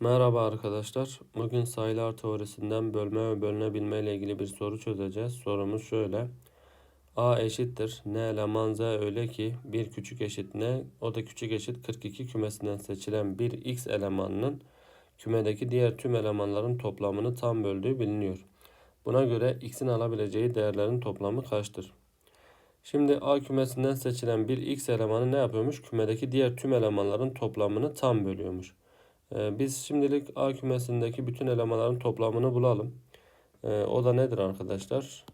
Merhaba arkadaşlar. Bugün sayılar teorisinden bölme ve bölünebilme ile ilgili bir soru çözeceğiz. Sorumuz şöyle. A eşittir n eleman z öyle ki bir küçük eşit n o da küçük eşit 42 kümesinden seçilen bir x elemanının kümedeki diğer tüm elemanların toplamını tam böldüğü biliniyor. Buna göre x'in alabileceği değerlerin toplamı kaçtır? Şimdi A kümesinden seçilen bir x elemanı ne yapıyormuş? Kümedeki diğer tüm elemanların toplamını tam bölüyormuş. Ee, biz şimdilik A kümesindeki bütün elemanların toplamını bulalım. Ee, o da nedir arkadaşlar?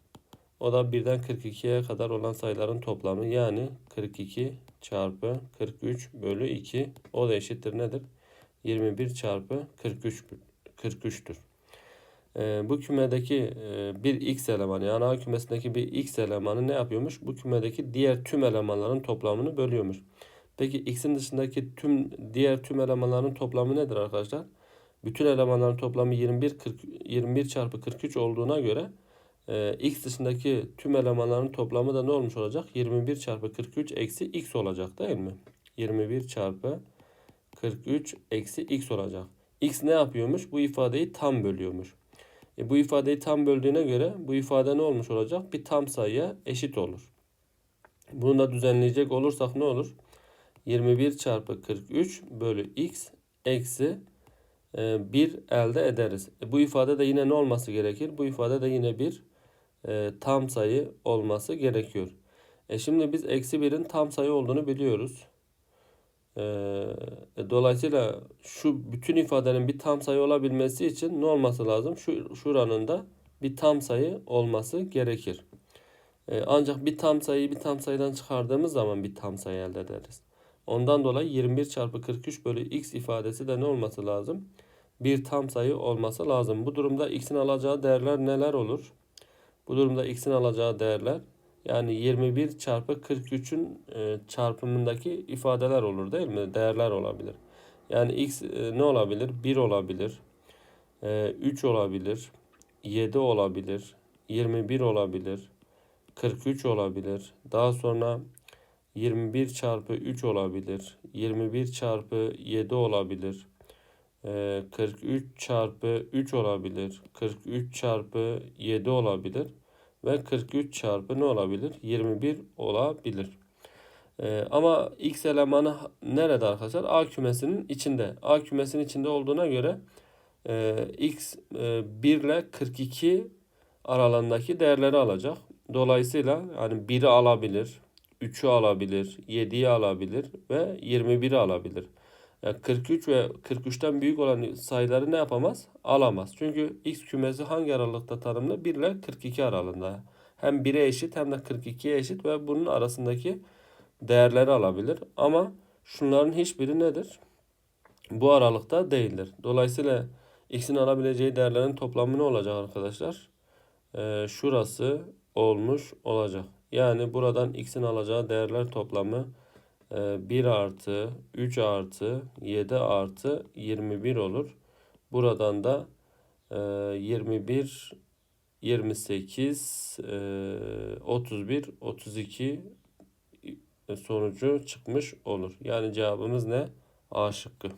O da 1'den 42'ye kadar olan sayıların toplamı. Yani 42 çarpı 43 bölü 2. O da eşittir nedir? 21 çarpı 43 43'tür. Ee, bu kümedeki e, bir x elemanı yani A kümesindeki bir x elemanı ne yapıyormuş? Bu kümedeki diğer tüm elemanların toplamını bölüyormuş. Peki x'in dışındaki tüm diğer tüm elemanların toplamı nedir arkadaşlar? Bütün elemanların toplamı 21 40, 21 çarpı 43 olduğuna göre e, x dışındaki tüm elemanların toplamı da ne olmuş olacak? 21 çarpı 43 eksi x olacak değil mi? 21 çarpı 43 eksi x olacak. x ne yapıyormuş? Bu ifadeyi tam bölüyormuş. E, bu ifadeyi tam böldüğüne göre bu ifade ne olmuş olacak? Bir tam sayıya eşit olur. Bunu da düzenleyecek olursak ne olur? 21 çarpı 43 bölü x eksi 1 e, elde ederiz. E, bu ifade de yine ne olması gerekir? Bu ifade de yine bir e, tam sayı olması gerekiyor. E şimdi biz eksi 1'in tam sayı olduğunu biliyoruz. Dolayısıyla şu bütün ifadenin bir tam sayı olabilmesi için ne olması lazım? Şu şuranın da bir tam sayı olması gerekir. Ancak bir tam sayıyı bir tam sayıdan çıkardığımız zaman bir tam sayı elde ederiz. Ondan dolayı 21 çarpı 43 bölü x ifadesi de ne olması lazım? Bir tam sayı olması lazım. Bu durumda x'in alacağı değerler neler olur? Bu durumda x'in alacağı değerler yani 21 çarpı 43'ün e, çarpımındaki ifadeler olur değil mi? Değerler olabilir. Yani x e, ne olabilir? 1 olabilir. 3 e, olabilir. 7 olabilir. 21 olabilir. 43 olabilir. Daha sonra 21 çarpı 3 olabilir. 21 çarpı 7 olabilir. 43 ee, çarpı 3 olabilir. 43 çarpı 7 olabilir. Ve 43 çarpı ne olabilir? 21 olabilir. Ee, ama x elemanı nerede arkadaşlar? A kümesinin içinde. A kümesinin içinde olduğuna göre e, x e, 1 ile 42 aralığındaki değerleri alacak. Dolayısıyla yani 1'i alabilir. 3'ü alabilir, 7'yi alabilir ve 21'i alabilir. Yani 43 ve 43'ten büyük olan sayıları ne yapamaz? Alamaz. Çünkü x kümesi hangi aralıkta tanımlı? 1 ile 42 aralığında. Hem 1'e eşit hem de 42'ye eşit ve bunun arasındaki değerleri alabilir. Ama şunların hiçbiri nedir? Bu aralıkta değildir. Dolayısıyla x'in alabileceği değerlerin toplamı ne olacak arkadaşlar? Ee, şurası olmuş olacak. Yani buradan x'in alacağı değerler toplamı 1 e, artı 3 artı 7 artı 21 olur. Buradan da 21, 28, 31, 32 sonucu çıkmış olur. Yani cevabımız ne? A şıkkı.